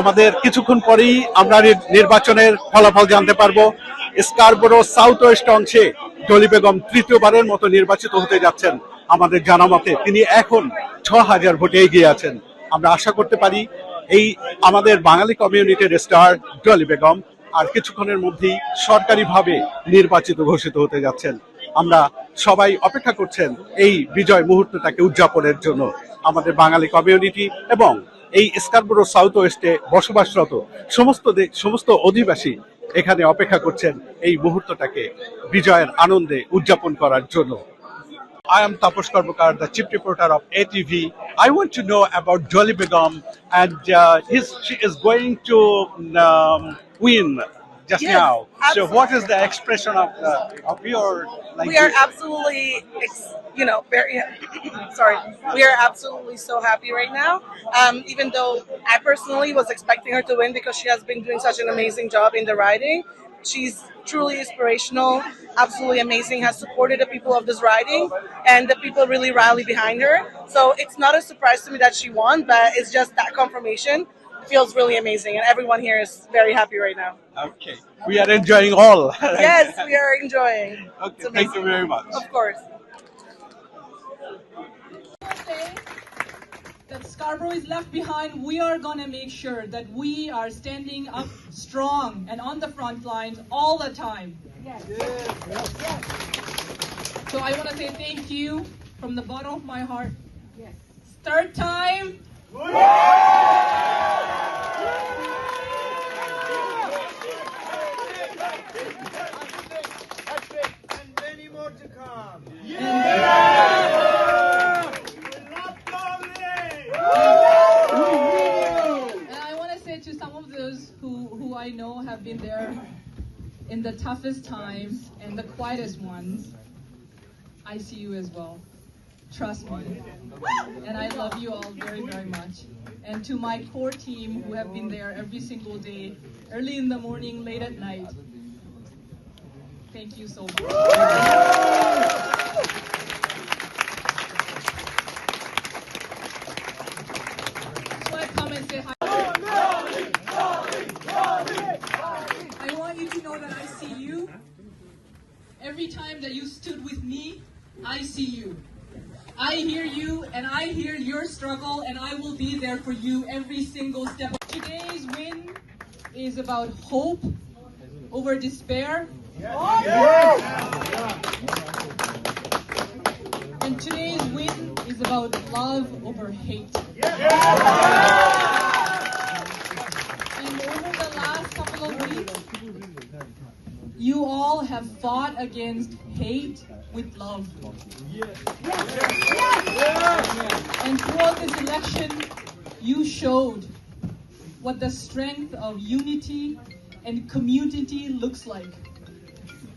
আমাদের কিছুক্ষণ পরেই আমরা নির্বাচনের ফলাফল জানতে পারব। স্কারবোরো সাউথ ওয়েস্ট অংশে ডলি বেগম তৃতীয়বারের মতো নির্বাচিত হতে যাচ্ছেন আমাদের জানা মতে। তিনি এখন ছ হাজার ভোটে এগিয়ে আছেন। আমরা আশা করতে পারি এই আমাদের বাঙালি কমিউনিটির স্টার ডলি বেগম আর কিছুক্ষণের মধ্যেই সরকারিভাবে নির্বাচিত ঘোষিত হতে যাচ্ছেন। আমরা সবাই অপেক্ষা করছেন এই বিজয় মুহূর্তটাকে উদযাপনের জন্য। আমাদের বাঙালি কমিউনিটি এবং এই স্কারবোরো সাউথ ওয়েস্টে বসবাসরত সমস্ত সমস্ত অধিবাসী এখানে অপেক্ষা করছেন এই মুহূর্তটাকে বিজয়ের আনন্দে উদযাপন করার জন্য I am Taposh Karbukar, the chief reporter of ATV. I want to know about Dolly Begum, and uh, his, she is going to um, win just Yes, now. Absolutely. So, what is the expression of uh, of your like? we are absolutely, ex- you know, very, sorry, we are absolutely so happy right now. Um, even though I personally was expecting her to win because she has been doing such an amazing job in the riding. She's truly inspirational, absolutely amazing, has supported the people of this riding, and the people really rally behind her. So it's not a surprise to me that she won, but it's just that confirmation feels really amazing, and everyone here is very happy right now. Okay, we are enjoying all. Yes, we are enjoying. Okay, thank you very much. Of course. Say that Scarborough is left behind, we are going to make sure that we are standing up strong and on the front lines all the time. So I want to say thank you from the bottom of my heart. Yes. Third time. And many more to come. And I want to say to who, who I know have been there in the toughest times and the quietest ones, I see you as well. Trust me. And I love you all very, very much. And to my core team who have been there every single day, early in the morning, late at night, thank you so much. So I come and say hi. I want you to know that I see you. Every time that you stood with me, I see you. I hear you and I hear your struggle, and I will be there for you every single step. Today's win is about hope over despair. And today's win is about love over hate. And over the last couple of weeks, you all have fought against hate with love. And throughout this election, you showed what the strength of unity and community looks like.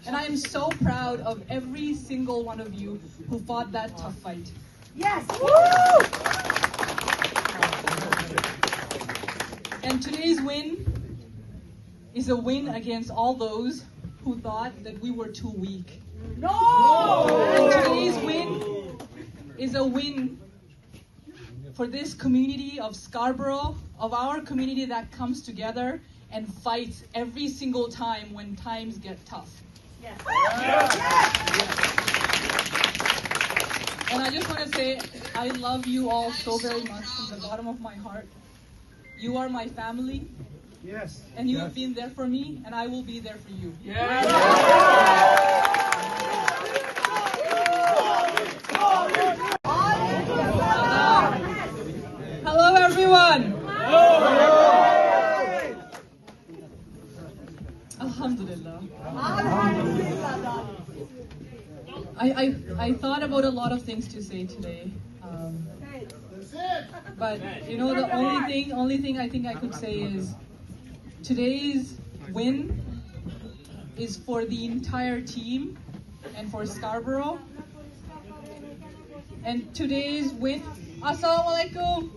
And I am so proud of every single one of you who fought that tough fight. Yes. And today's win is a win against all those who thought that we were too weak. No! And today's win is a win for this community of Scarborough, of our community that comes together and fights every single time when times get tough. And I just want to say, I love you all so very much from the bottom of my heart. You are my family, Yes. and you have been there for me, and I will be there for you. Hello, everyone. Alhamdulillah. I, I, I thought about a lot of things to say today. Um, but you know the only thing only thing I think I could say is today's win is for the entire team and for Scarborough. And today's win Assalamu alaikum.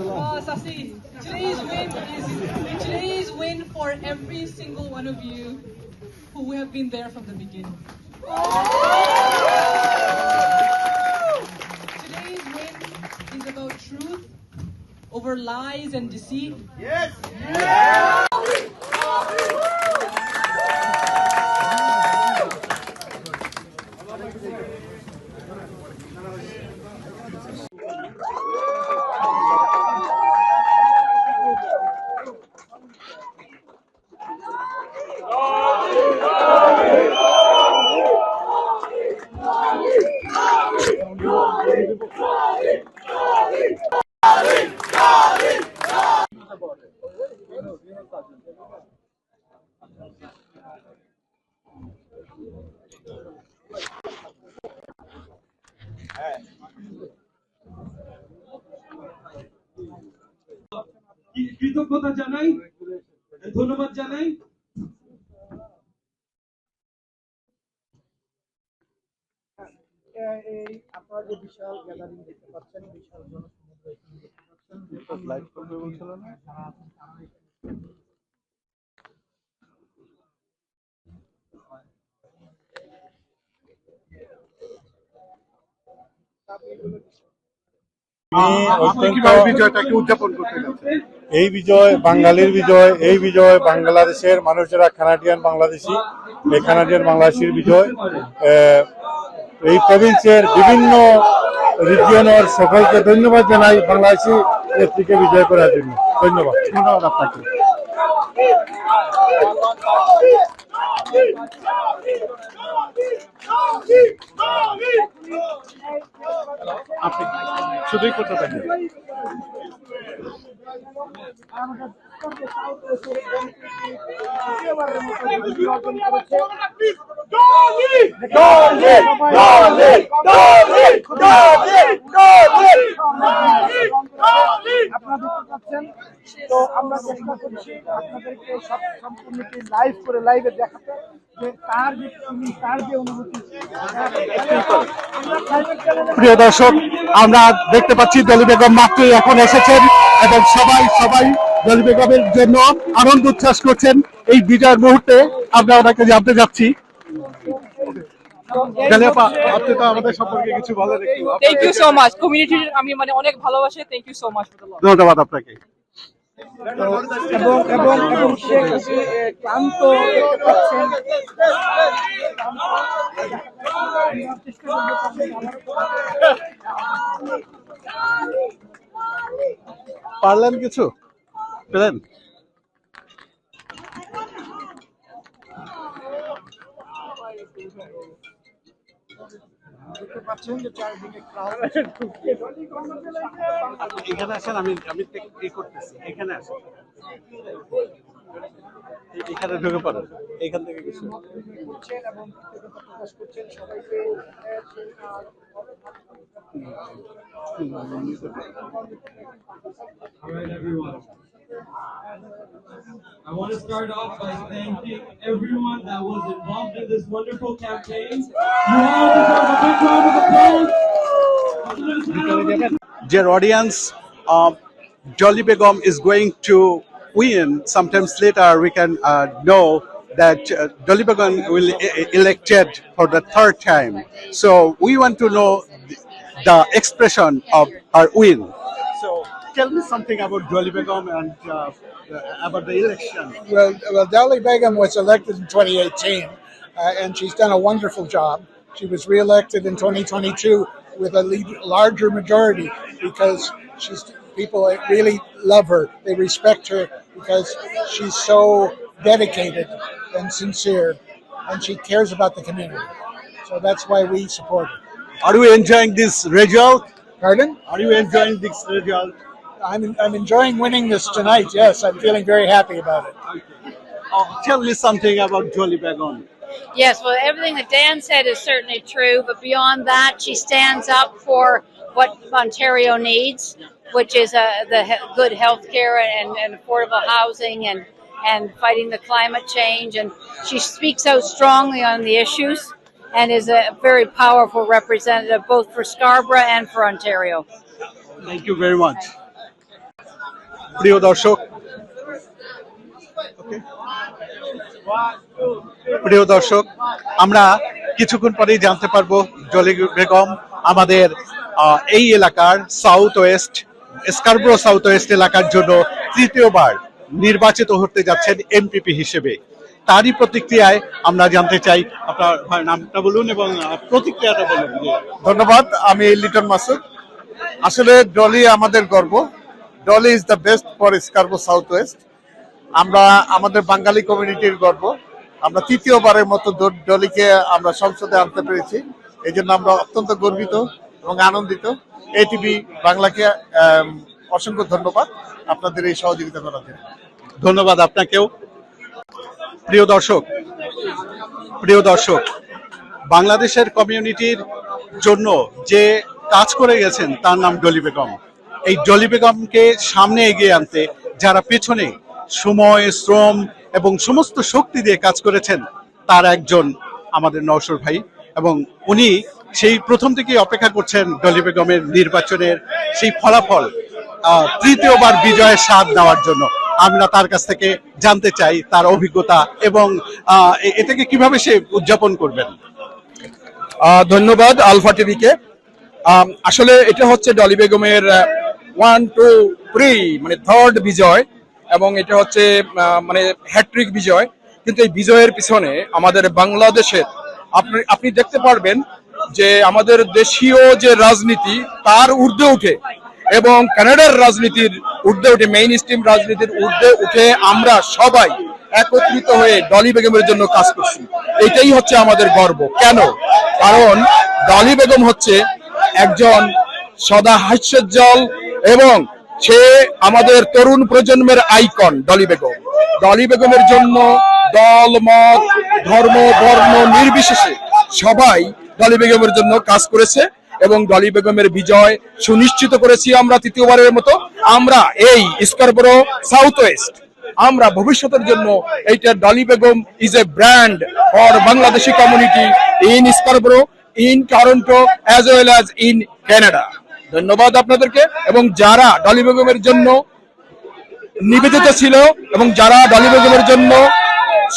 Oh, Sasi. Today's win is today's win for every single one of you who have been there from the beginning. Today's win is about truth over lies and deceit. Yes. কৃতজ্ঞতা জানাই ধন্যবাদ জানাই। এই আপনারা যে বিশাল gathering দেখতে পাচ্ছেন বিশাল জনসমুদ্র এখানে দেখতে পাচ্ছেন লাইভ করবে বলছিল না আমি আপনি অত্যন্ত কীভাবে বিজয়টাকে উদযাপন করতে যাচ্ছেন এই বিজয় বাঙালির বিজয় এই বিজয় বাংলাদেশের মানুষেরা কানাডিয়ান বাংলাদেশি। এই কানাডিয়ান বাংলাদেশির বিজয়। এই প্রভিন্সের বিভিন্ন রিজিয়নের সকলকে ধন্যবাদ জানাই বাংলাদেশি নেত্রীকে বিজয় করার জন্য। ধন্যবাদ। ধন্যবাদ আপনাকে। শুধুই করতে থাকেন প্রিয় দর্শক, আমরা দেখতে পাচ্ছি দলি বেগম মাত্রই এখন এসেছেন এবং সবাই সবাই দলি বেগমের জন্য আনন্দ উচ্ছ্বাস করছেন। এই বিজয়ের মুহূর্তে আমরা ওনাকে জানতে যাচ্ছি। জালিয়াপা, আপনি তো আমাদের সম্পর্কে কিছু বলেন একটু। থ্যাংক ইউ সো মাচ কমিউনিটির আমি মানে অনেক ভালোবাসে। থ্যাংক ইউ সো মাচ ধন্যবাদ আপনাকে। এবং এবং এবং সে ক্লান্ত পাচ্ছেন পারলেন কিছু? পেলেন? পাচ্ছেন যে চারিদিকে ক্রাউড এখানে আসেন আমি আমি এই করতেছি। এখানে আসেন। এখানে ঢুকে পড়েন। এখান থেকে কিছু করছেন এবং প্রকাশ করছেন সবাইকে। All right, everyone. I want to start off by thanking everyone that was involved in this wonderful campaign. You all deserve a big round of applause. Dear audience, um, Jolly Begum is going to win. Sometimes later, we can uh, know that uh, Jolly Begum will e- e- elected for the third time. So we want to know the, the expression of our win. Tell me something about Jolly Begum and uh, uh, about the election. Well, well, Dali Begum was elected in 2018, uh, and she's done a wonderful job. She was reelected in 2022 with a lead, larger majority because she's people really love her. They respect her because she's so dedicated and sincere, and she cares about the community. So that's why we support her. Are you enjoying this result? Pardon? Are you enjoying this result? I'm, I'm enjoying winning this tonight. Yes, I'm feeling very happy about it. Okay. Oh, tell me something about Julie Bagon. Yes, well, everything that Dan said is certainly true, but beyond that, she stands up for what Ontario needs, which is uh, the he good health care and, and affordable housing and, and fighting the climate change. And she speaks out strongly on the issues and is a very powerful representative both for Scarborough and for Ontario. Thank you very much. প্রিয় দর্শক প্রিয় দর্শক, আমরা কিছুক্ষণ পরেই জানতে পারব, জলি বেগম আমাদের এই এলাকার south west Scarborough south west এলাকার জন্য তৃতীয়বার নির্বাচিত হতে যাচ্ছেন এমপিপি হিসেবে। তারই প্রতিক্রিয়ায় আমরা জানতে চাই, আপনার নামটা বলুন এবং প্রতিক্রিয়াটা বলুন। ধন্যবাদ, আমি লিটন মাসুদ। আসলে ডলি আমাদের গর্ব। Dolly is the best for Scarborough south west আমরা আমাদের বাঙালি কমিউনিটির গর্ব। আমরা তৃতীয়বারের মতো ডলিকে আমরা সংসদে আনতে পেরেছি। এই জন্য আমরা অত্যন্ত গর্বিত এবং আনন্দিত। এটিভি বাংলাকে অসংখ্য ধন্যবাদ আপনাদের এই সহযোগিতা করার জন্য। ধন্যবাদ আপনাকেও। প্রিয় দর্শক প্রিয় দর্শক, বাংলাদেশের কমিউনিটির জন্য যে কাজ করে গেছেন, তার নাম ডলি বেগম। এই ডলি বেগমকে সামনে এগিয়ে আনতে যারা পেছনে সময়, শ্রম এবং সমস্ত শক্তি দিয়ে কাজ করেছেন, তার একজন আমাদের নওশর ভাই এবং উনি সেই প্রথম থেকেই অপেক্ষা করছেন ডলি বেগমের নির্বাচনের সেই ফলাফল তৃতীয়বার বিজয়ের স্বাদ নেওয়ার জন্য। আমরা তার কাছ থেকে জানতে চাই তার অভিজ্ঞতা এবং এটাকে কীভাবে সে উদযাপন করবেন। ধন্যবাদ আলফা টিভিকে। আসলে এটা হচ্ছে ডলি বেগমের ওয়ান টু থ্রি মানে থার্ড বিজয় এবং এটা হচ্ছে মানে হ্যাট্রিক বিজয়। কিন্তু এই বিজয়ের পিছনে আমাদের বাংলাদেশের, আপনি আপনি দেখতে পারবেন যে আমাদের দেশীয় যে রাজনীতি, তার ঊর্ধ্বে উঠে এবং কানাডার রাজনীতির ঊর্ধ্বে উঠে মেইন স্ট্রিম রাজনীতির ঊর্ধ্বে উঠে আমরা সবাই একত্রিত হয়ে ডলি বেগমের জন্য কাজ করছি। এটাই হচ্ছে আমাদের গর্ব। কেন? কারণ ডলি বেগম হচ্ছে একজন সদা হাস্যোজ্জ্বল এবং সে আমাদের তরুণ প্রজন্মের আইকন, ডলি বেগম। ডলি বেগমের জন্য দল, মত, ধর্ম, বর্ণ নির্বিশেষে সবাই ডলি বেগমের জন্য কাজ করেছে এবং ডলি বেগমের বিজয় সুনিশ্চিত করেছি আমরা তৃতীয়বারের মতো। আমরা এই স্করবরো সাউথ ওয়েস্ট আমরা ভবিষ্যতের জন্য এইটা Dolly Begum is a brand for Bangladeshi community in Scarborough in Toronto as well as in Canada ধন্যবাদ আপনাদেরকে, এবং যারা ডলি বেগমের জন্য নিবেদিত ছিল এবং যারা ডলি বেগমের জন্য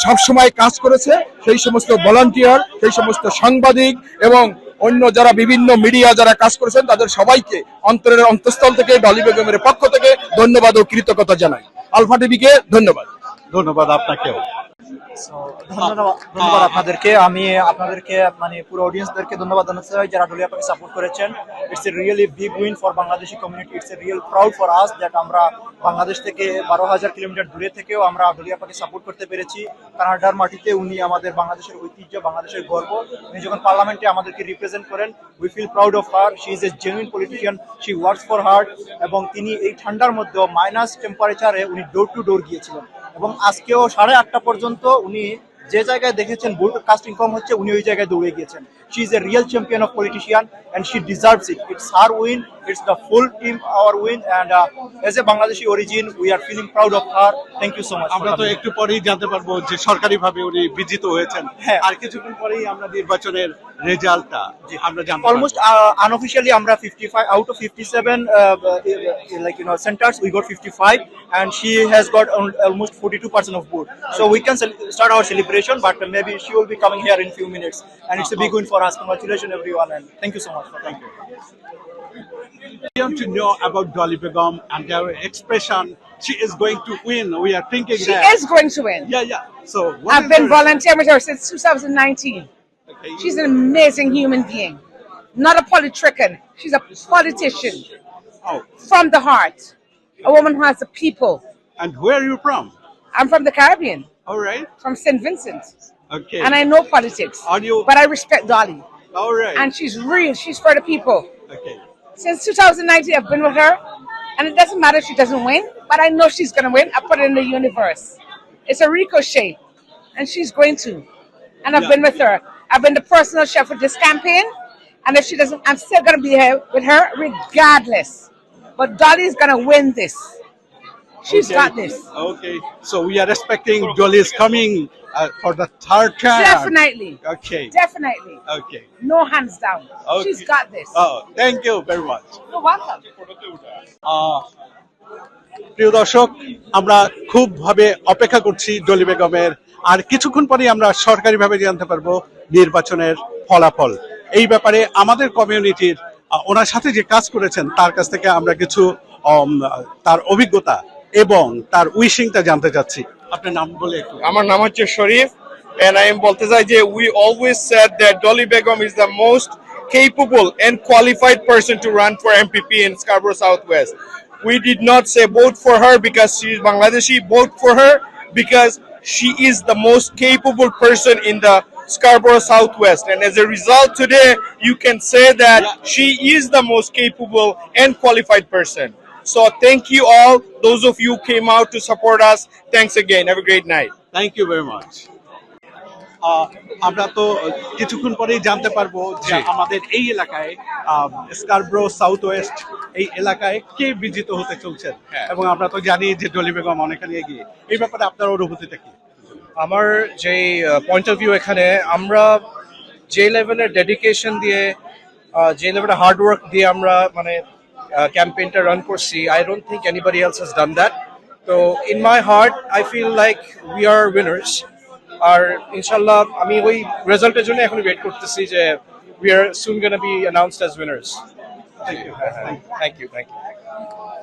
সবসময় কাজ করেছে, সেই সমস্ত ভলান্টিয়ার সেই সমস্ত সাংবাদিক এবং অন্য যারা বিভিন্ন মিডিয়া যারা কাজ করেছেন, তাদের সবাইকে অন্তরের অন্তঃস্থল থেকে, ডলি বেগমের পক্ষ থেকে ধন্যবাদ ও কৃতজ্ঞতা জানাই। আলফা টিভিকে ধন্যবাদ। ধন্যবাদ আপনাকেও। ধন্যবাদ আপনাদেরকে। আমি আপনাদেরকে মানে পুরো অডিয়েন্সদেরকে ধন্যবাদ জানাতে চাই যারা ডলিয়াপাকে সাপোর্ট করেছেন। It's a really big win for Bangladeshi community it's a real proud for us that আমরা বাংলাদেশ থেকে বারো হাজার কিলোমিটার দূরে থেকেও আমরা ডলিয়াপাকে সাপোর্ট করতে পেরেছি। কানাডার মাটিতে উনি আমাদের বাংলাদেশের ঐতিহ্য, বাংলাদেশের গর্ব। উনি যখন পার্লামেন্টে আমাদেরকে রিপ্রেজেন্ট করেন we feel proud of her she is a genuine politician she works for heart এবং তিনি এই ঠান্ডার মধ্যেও মাইনাস টেম্পারেচারে উনি ডোর টু ডোর গিয়েছিলেন। এবং আজকেও সাড়ে আটটা পর্যন্ত উনি যে জায়গায় দেখেছেন কাস্টিং কম হচ্ছে, উনি ওই জায়গায় দৌড়ে গিয়েছেন। She is a real champion of politician and she deserves it it's her win it's the full team our win and as a Bangladeshi origin we are feeling proud of her thank you so much আমরা তো একটু পরেই জানতে পারব যে সরকারিভাবে উনি বিজিত হয়েছেন। হ্যাঁ। আর কিছুক্ষণ পরেই আমরা নির্বাচনের রেজাল্টটা আমরা জানতে almost পারব। uh, আমরা 55 out of 57 uh, uh, like you know centers we got 55 and she has got al- almost 42% of vote. So we can start our celebration but maybe she will be coming here in few minutes and it's a big win for us congratulations everyone and thank you so much for thank you We want to know about Dolly Begum and their expression. She is going to win. We are thinking She that. is going to win. Yeah, yeah. So what I've been volunteering with her since 2019. Okay. She's an amazing human being, not a politrician. She's a politician Oh, from the heart, a woman who has the people. and where are you from? I'm from the Caribbean, All right. from St. Vincent, Okay. and I know politics. Are you? But I respect Dolly, All right. and she's real. She's for the people. okay. Since 2019, I've been with her, and it doesn't matter if she doesn't win, but I know she's going to win. I put it in the universe. It's a ricochet, and she's going to. And I've Yeah. been with her. I've been the personal chef with this campaign, and if she doesn't, I'm still going to be here with her regardless. But Dolly's going to win this. She's Okay. got this. Okay. So we are expecting is coming uh, for the third time. Definitely. Okay. Definitely. Okay. No hands down. Okay. She's got this. Oh, thank you very much. You're welcome. আহ, প্রিয় দর্শক আমরা খুব ভাবে অপেক্ষা করছি ডলি বেগমের আর কিছুক্ষণ পরেই আমরা সরকারিভাবে জানতে পারব নির্বাচনের ফলাফল এই ব্যাপারে আমাদের কমিউনিটির ওনার সাথে যে কাজ করেছেন তার কাছ থেকে আমরা কিছু তার অভিজ্ঞতা এবং তার উইশিংটা জানতে চাচ্ছি আপনার নাম বলে আমার নাম হচ্ছে শরীফ and I am বলতে চাই যে we always said that Dolly Begum is the most capable and qualified person to run for MPP in Scarborough Southwest. We did not say vote for her because she is Bangladeshi, vote for her because she is the most capable person in the Scarborough Southwest. And as a result today, you can say that she is the most capable and qualified person. So thank you all, those of you who came out to support us. Thanks again. Have a great night. Thank you very much আমরা তো কিছুক্ষণ পরেই জানতে পারব যে আমাদের এই এলাকায় স্কারব্রো সাউথ ওয়েস্ট এই এলাকায় কে বিজিত হতে চলছেন এবং আমরা তো জানি যে ডলি বেগম অনেকখানি এগিয়ে এই ব্যাপারে আপনার অনুভূতিটা কি আমার যে পয়েন্ট অফ ভিউ এখানে আমরা যে লেভেলের ডেডিকেশন দিয়ে যে লেভেলের হার্ড ওয়ার্ক দিয়ে আমরা মানে ক্যাম্পেইনটা রান করছি I don't think anybody else has done that তো in my heart I feel like we are winners আর ইনশাল্লাহ আমি ওই রেজাল্টের জন্য এখন ওয়েট করতেছি যে we are soon gonna be announced as winners thank you thank you thank you